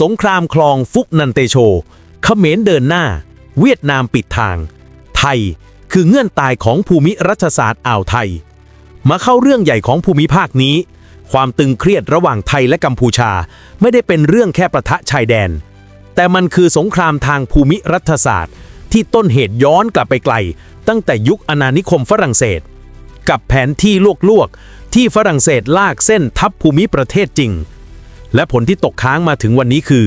สงครามคลองฟุกนันเตโชเขมรเดินหน้า เวียดนามปิดทาง ไทยคือเงื่อนตายของภูมิรัฐศาสตร์อ่าวไทย มาเข้าเรื่องใหญ่ของภูมิภาคนี้ ความตึงเครียดระหว่างไทยและกัมพูชา ไม่ได้เป็นเรื่องแค่ประทะชายแดน แต่มันคือสงครามทางภูมิรัฐศาสตร์ ที่ต้นเหตุย้อนกลับไปไกล ตั้งแต่ยุคอาณานิคมฝรั่งเศส กับแผนที่ลวกๆที่ฝรั่งเศสลากเส้นทับภูมิประเทศจริง และผลที่ตกค้างมาถึงวันนี้คือ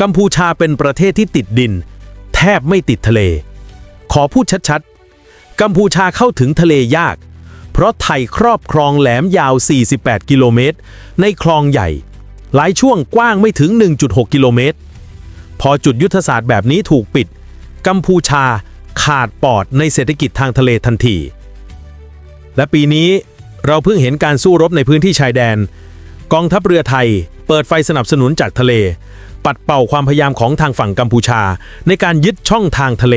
กัมพูชาเป็นประเทศที่ติดดิน แทบไม่ติดทะเล ขอพูดชัดๆ กัมพูชาเข้าถึงทะเลยาก เพราะไทยครอบครองแหลมยาว 48 กิโลเมตร ในคลองใหญ่ หลายช่วงกว้างไม่ถึง 1.6 กิโลเมตร พอจุดยุทธศาสตร์แบบนี้ถูกปิด กัมพูชาขาดปอดในเศรษฐกิจทางทะเลทันที และปีนี้เราเพิ่งเห็นการสู้รบในพื้นที่ชายแดน กองทัพเรือไทย เปิดไฟสนับสนุนจากทะเล ปัดเป่าความพยายามของทางฝั่งกัมพูชา ในการยึดช่องทางทะเล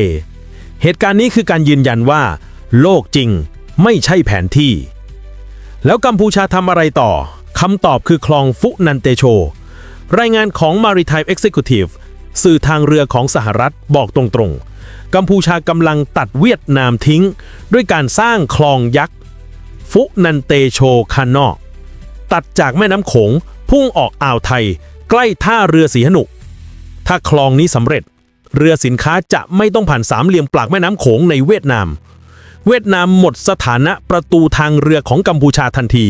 เหตุการณ์นี้คือการยืนยันว่า โลกจริงไม่ใช่แผนที่ แล้วกัมพูชาทำอะไรต่อคำตอบคือคลองฟุนันเตโช รายงานของ Maritime Executive สื่อทางเรือของสหรัฐบอกตรงๆ กัมพูชากำลังตัดเวียดนามทิ้ง ด้วยการสร้างคลองยักษ์ ฟุนันเตโชคานอตัดจากแม่น้ำโขง พุ่งออกอ่าวไทย ใกล้ท่าเรือสีหนุ ถ้าคลองนี้สำเร็จ เรือสินค้าจะไม่ต้องผ่านสามเหลี่ยมปากแม่น้ำโขงในเวียดนาม เวียดนามหมดสถานะประตูทางเรือของกัมพูชาทันที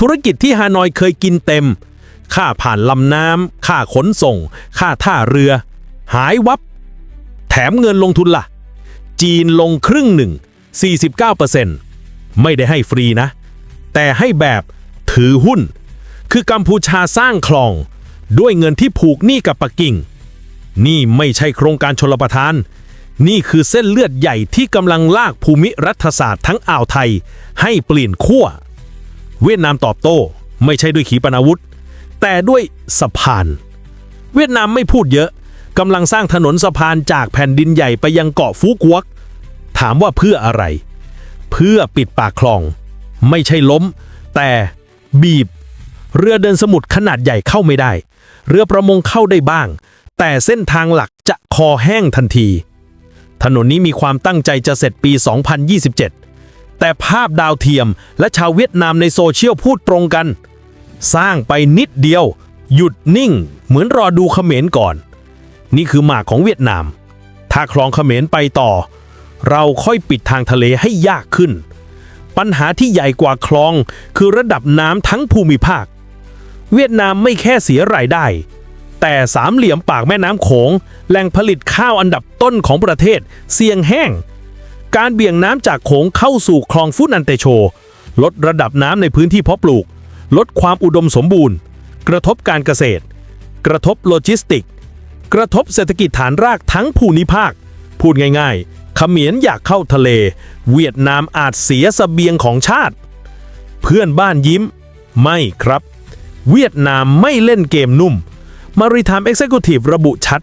ธุรกิจที่ฮานอยเคยกินเต็ม ค่าผ่านลำน้ำค่าขนส่ง ค่าท่าเรือ หายวับ แถมเงินลงทุนล่ะ จีนลงครึ่งหนึ่ง 49%ไม่ได้ให้ฟรีนะ แต่ให้แบบถือหุ้น คือกัมพูชาสร้างคลอง ด้วยเงินที่ผูกหนี้กับปักกิ่ง นี่ไม่ใช่โครงการชลประทาน นี่คือเส้นเลือดใหญ่ที่กำลังลากภูมิรัฐศาสตร์ทั้งอ่าวไทย ให้เปลี่ยนขั้ว เวียดนามตอบโต้ไม่ใช่ด้วยขีปนาวุธ แต่ด้วยสะพาน เวียดนามไม่พูดเยอะกำลังสร้างถนนสะพานจากแผ่นดินใหญ่ไปยังเกาะฟูกวก ถามว่าเพื่ออะไร เพื่อปิดปากคลอง ไม่ใช่ล้ม แต่บีบ เรือเดินสมุทรขนาดใหญ่เข้าไม่ได้ เรือประมงเข้าได้บ้าง แต่เส้นทางหลักจะคอแห้งทันที ถนนนี้มีความตั้งใจจะเสร็จปี 2027 แต่ภาพดาวเทียมและชาวเวียดนามในโซเชียลพูดตรงกัน สร้างไปนิดเดียว หยุดนิ่ง เหมือนรอดูเขมรก่อน นี่คือหมากของเวียดนาม ถ้าคลองเขมรไปต่อ เราค่อยปิดทางทะเลให้ยากขึ้นปัญหาที่ใหญ่กว่าคลองคือระดับน้ำทั้งภูมิภาค เวียดนามไม่แค่เสียรายได้ แต่สามเหลี่ยมปากแม่น้ำโขงแหล่งผลิตข้าวอันดับต้นของประเทศ เสี่ยงแห้ง การเบี่ยงน้ำจากโขงเข้าสู่คลองฟุนันเตโช ลดระดับน้ำในพื้นที่เพาะปลูก ลดความอุดมสมบูรณ์ กระทบการเกษตร กระทบโลจิสติก กระทบเศรษฐกิจฐานรากทั้งภูมิภาค พูดง่ายๆขมรอยากเข้าทะเล เวียดนามอาจเสียสเสบียงของชาติ เพื่อนบ้านยิ้ม ไม่ครับ เวียดนามไม่เล่นเกมนุ่ม Maritime Executive ระบุชัด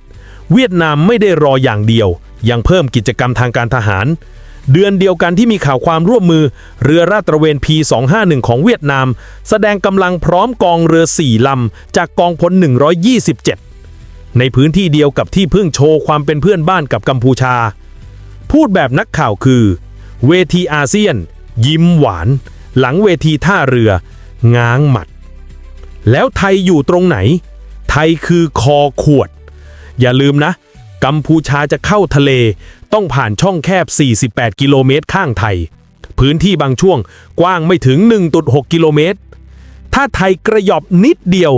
เวียดนามไม่ได้รออย่างเดียว ยังเพิ่มกิจกรรมทางการทหาร เดือนเดียวกันที่มีข่าวความร่วมมือ เรือราดตระเวน P251 ของเวียดนาม แสดงกำลังพร้อมกองเรือ 4 ลำ จากกองพล 127 ในพื้นที่เดียวกับที่เพิ่งโชว์ความเป็นเพื่อนบ้านกับกัมพูชา พูดแบบนักข่าวคือ เวทีอาเซียน ยิ้มหวาน หลังเวทีท่าเรือ ง้างหมัด แล้วไทยอยู่ตรงไหน ไทยคือคอขวด อย่าลืมนะ กัมพูชาจะเข้าทะเล ต้องผ่านช่องแคบ 48 กิโลเมตรข้างไทย พื้นที่บางช่วงกว้างไม่ถึง 1.6 กิโลเมตร ถ้าไทยกระยอบนิดเดียว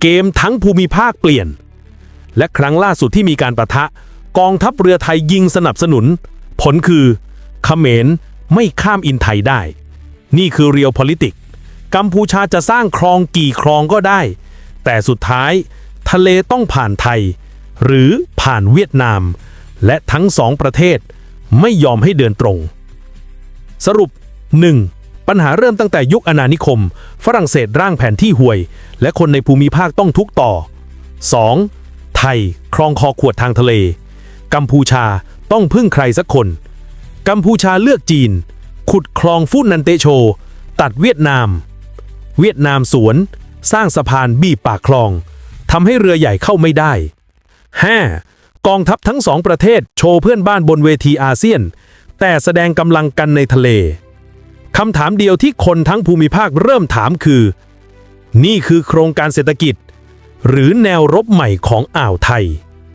เกมทั้งภูมิภาคเปลี่ยน และครั้งล่าสุดที่มีการประทะ กองทัพเรือไทยยิงสนับสนุน ผลคือเขมรไม่ข้ามอินไทยได้ นี่คือเรียวพลิติ กัมพูชาจะสร้างคลองกี่คลองก็ได้ แต่สุดท้ายทะเลต้องผ่านไทย หรือผ่านเวียดนาม และทั้งสองประเทศไม่ยอมให้เดินตรง สรุป 1. ปัญหาเริ่มตั้งแต่ยุคอาณานิคม ฝรั่งเศสร่างแผนที่ห่วย และคนในภูมิภาคต้องทุกต่อ 2. ไทยครองคอขวดทางทะเล กัมพูชาต้องพึ่งใครสักคน กัมพูชาเลือกจีน ขุดคลองฟุนันเตโช ตัดเวียดนาม เวียดนามสวน สร้างสะพานบีบปากคลองทำให้เรือใหญ่เข้าไม่ได้ 5. กองทัพทั้งสองประเทศโชว์เพื่อนบ้านบนเวทีอาเซียน แต่แสดงกำลังกันในทะเลคำถามเดียวที่คนทั้งภูมิภาคเริ่มถามคือ นี่คือโครงการเศรษฐกิจ หรือแนวรบใหม่ของอ่าวไทย